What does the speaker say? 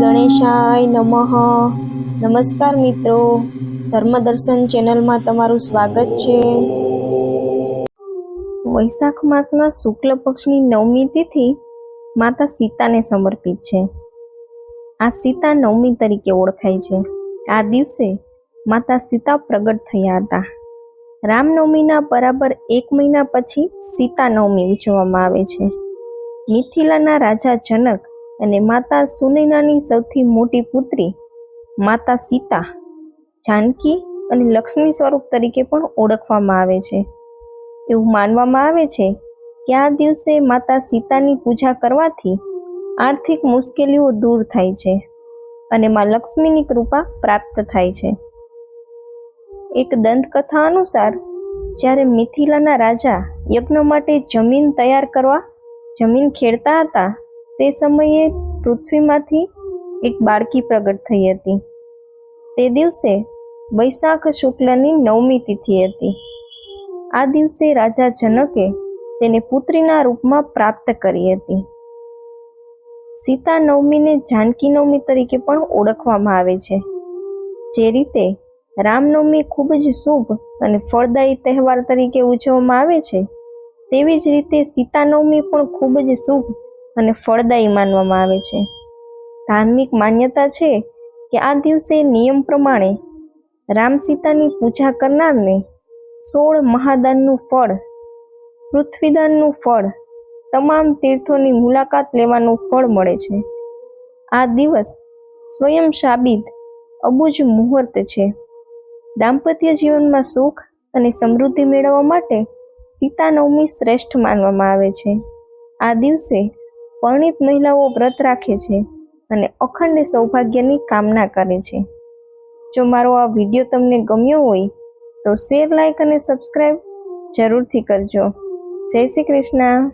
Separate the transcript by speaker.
Speaker 1: ગણેશાય નમઃ. નમસ્કાર મિત્રો. ધર્મદર્શન ચેનલમાં તમારું સ્વાગત છે. વૈશાખ માસના શુક્લ પક્ષની નવમી તિથિ માતા સીતાને સમર્પિત છે. આ સીતા નવમી તરીકે ઓળખાય છે. આ દિવસે માતા સીતા પ્રગટ થયા હતા. રામનવમીના બરાબર એક મહિના પછી સીતા નવમી ઉજવવામાં આવે છે. મિથિલાના રાજા જનક અને માતા સુનૈનાની સૌથી મોટી પુત્રી, માતા સીતા, જાનકી અને લક્ષ્મી સ્વરૂપ તરીકે પણ ઓળખવામાં આવે છે. એવું માનવામાં આવે છે કે આ દિવસે માતા સીતાની પૂજા કરવાથી આર્થિક મુશ્કેલીઓ દૂર થાય છે અને માં લક્ષ્મીની કૃપા પ્રાપ્ત થાય છે. એક દંતકથા અનુસાર, જ્યારે મિથિલાના રાજા યજ્ઞ માટે જમીન તૈયાર કરવા, જમીન ખેડતા હતા તે સમયે પૃથ્વીમાંથી એક બાળકી પ્રગટ થઈ હતી. તે દિવસે વૈશાખ શુક્લની નવમી તિથિ હતી. આ દિવસે રાજા જનકે તેને પુત્રીના રૂપમાં પ્રાપ્ત કરી હતી. સીતા નવમીને જાનકી નવમી તરીકે પણ ઓળખવામાં આવે છે. જે રીતે રામનવમી ખૂબ જ શુભ અને ફળદાયી તહેવાર તરીકે ઉજવવામાં આવે છે, તેવી જ રીતે સીતા નવમી પણ ખૂબ જ શુભ અને ફળદાયી માનવામાં આવે છે. ધાર્મિક માન્યતા છે કે આ દિવસે નિયમ પ્રમાણે રામ સીતાની પૂજા કરનારને સોળ મહાદાનનું ફળ, પૃથ્વીદાનનું ફળ, તમામ તીર્થોની મુલાકાત લેવાનું ફળ મળે છે. આ દિવસ સ્વયં સાબિત અબુજ મુહૂર્ત છે. દાંપત્ય જીવનમાં સુખ અને સમૃદ્ધિ મેળવવા માટે સીતા નવમી શ્રેષ્ઠ માનવામાં આવે છે. આ દિવસે પરણિત મહિલાઓ વ્રત રાખે છે અને અખંડ સૌભાગ્યની કામના કરે છે. જો મારો આ વીડિયો તમને ગમ્યો હોય, તો શેર લાઇક અને સબસ્ક્રાઈબ જરૂરથી કરજો. જય શ્રી કૃષ્ણ.